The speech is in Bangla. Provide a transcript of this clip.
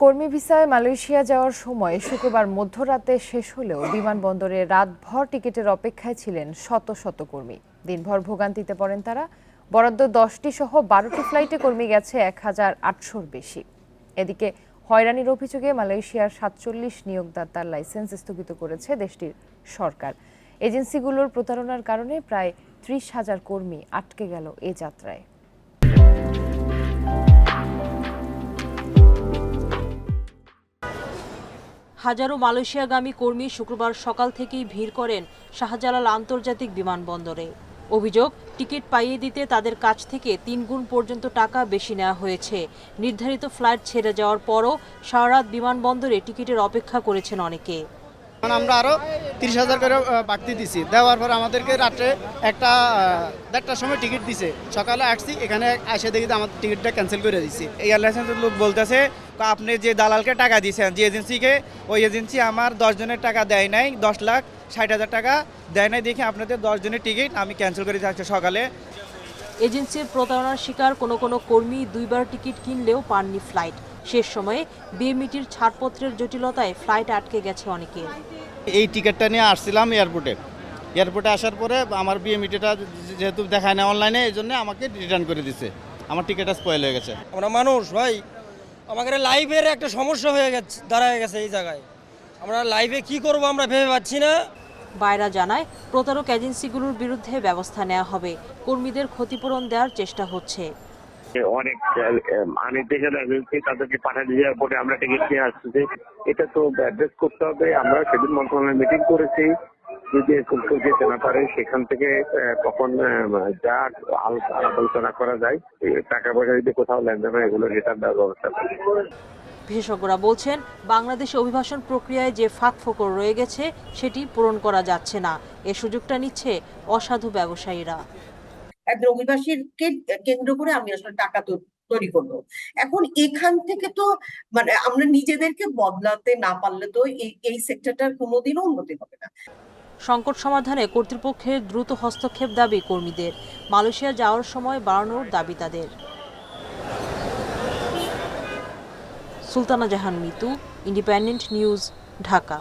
কর্মী ভিসায় মালয়েশিয়া যাওয়ার সময় শুক্রবার মধ্যরাতে শেষ হলেও বিমানবন্দরে রাতভর টিকিটের অপেক্ষায় ছিলেন শত শত কর্মী। দিনভর ভোগান্তিতে পড়েন তারা। বরাদ্দ দশটি সহ বারোটি ফ্লাইটে কর্মী গেছে এক হাজার আটশোর বেশি। এদিকে হয়রানির অভিযোগে মালয়েশিয়ার সাতচল্লিশ নিয়োগদাতার লাইসেন্স স্থগিত করেছে দেশটির সরকার। এজেন্সিগুলোর প্রতারণার কারণে প্রায় ত্রিশ হাজার কর্মী আটকে গেল এ যাত্রায়। হাজারো মালয়েশিয়াগামী কর্মী শুক্রবার সকাল থেকেই ভিড় করেন শাহজালাল আন্তর্জাতিক বিমানবন্দরে। অভিযোগ, টিকিট পাইয়ে দিতে তাদের কাছ থেকে তিন গুণ পর্যন্ত টাকা বেশি নেওয়া হয়েছে। নির্ধারিত ফ্লাইট ছেড়ে যাওয়ার পরও সারারাত বিমানবন্দরে টিকিটের অপেক্ষা করেছেন অনেকে। আমরা আরও তিরিশ হাজার করে বাড়তি দিছি। দেওয়ার পর আমাদেরকে রাত্রে একটা দেড়টার সময় টিকিট দিছে। সকালে আসছি এখানে এসে দেখি যে আমার টিকিটটা ক্যান্সেল করে দিছি। এয়ারলাইন্সের লোক বলতেছে আপনি যে দালালকে টাকা দিয়েছেন যে এজেন্সিকে ওই এজেন্সি আমার দশ জনের টাকা দেয় নাই দশ লাখ ষাট হাজার টাকা দেয় নাই দেখে আপনাদের দশ জনের টিকিট আমি ক্যান্সেল করে দিচ্ছি সকালে। এজেন্সির প্রতারণার শিকার কোনো কোনো কর্মী দুইবার টিকিট কিনলেও পাননি ফ্লাইট শেষ সময়ে বিএমইটির ছাড়পত্রের জটিলতায় ফ্লাইট আটকে গেছে অনেকের। এই টিকিটটা নিয়ে আসছিলাম এয়ারপোর্টে। এয়ারপোর্টে আসার পরে আমার বিএমইটিটা যেহেতু দেখায় না অনলাইনে এই জন্য আমাকে রিটার্ন করে দিছে। আমার টিকিটটা স্পয়েল হয়ে গেছে। আমরা মানুষ ভাই। আমাদের লাইফের একটা সমস্যা হয়ে গেছে দাঁড়ায় গেছে এই জায়গায়। আমরা লাইফে কি করব আমরা ভেবে পাচ্ছি না। বাইরা জানায় প্রতারক এজেন্সিগুলোর বিরুদ্ধে ব্যবস্থা নেওয়া হবে। কর্মীদের ক্ষতিপূরণ দেওয়ার চেষ্টা হচ্ছে। অনেক আনএথিক্যাল এজেন্সি তাদেরকে পাঠিয়ে দিয়ে পরে আমরা টিকিট নিয়ে আসতেছি এটা তো অ্যাড্রেস করতে হবে। আমরা সেদিন মন্ত্রণালয়ে মিটিং করেছি। যদি এরকম কেউ যেতে না পারে সেখান থেকে আহ, যা আল- আলোচনা করা যায় টাকা পয়সা যদি কোথাও লেনদেন হয় এগুলো রিটার্ন দেওয়ার ব্যবস্থা বিশেষজ্ঞরা বলছেন বাংলাদেশে অভিবাসন প্রক্রিয়ায় যে ফাঁক ফোকর রয়ে গেছে সেটি পূরণ করা যাচ্ছে না। এ সুযোগটা নিচ্ছে অসাধু ব্যবসায়ীরা। একজন কেন্দ্র করে আমি আসলে টাকা তৈরি করব। এখন এখান থেকে তো মানে আমরা নিজেদেরকে বদলাতে না পারলে তো এই সেক্টরটার কোনোদিনও উন্নতি হবে না। সংকট সমাধানে কর্তৃপক্ষের দ্রুত হস্তক্ষেপ দাবি কর্মীদের। মালয়েশিয়া যাওয়ার সময় বাড়ানোর দাবি তাদের। Sultana Jahan Mitu, Independent News, Dhaka.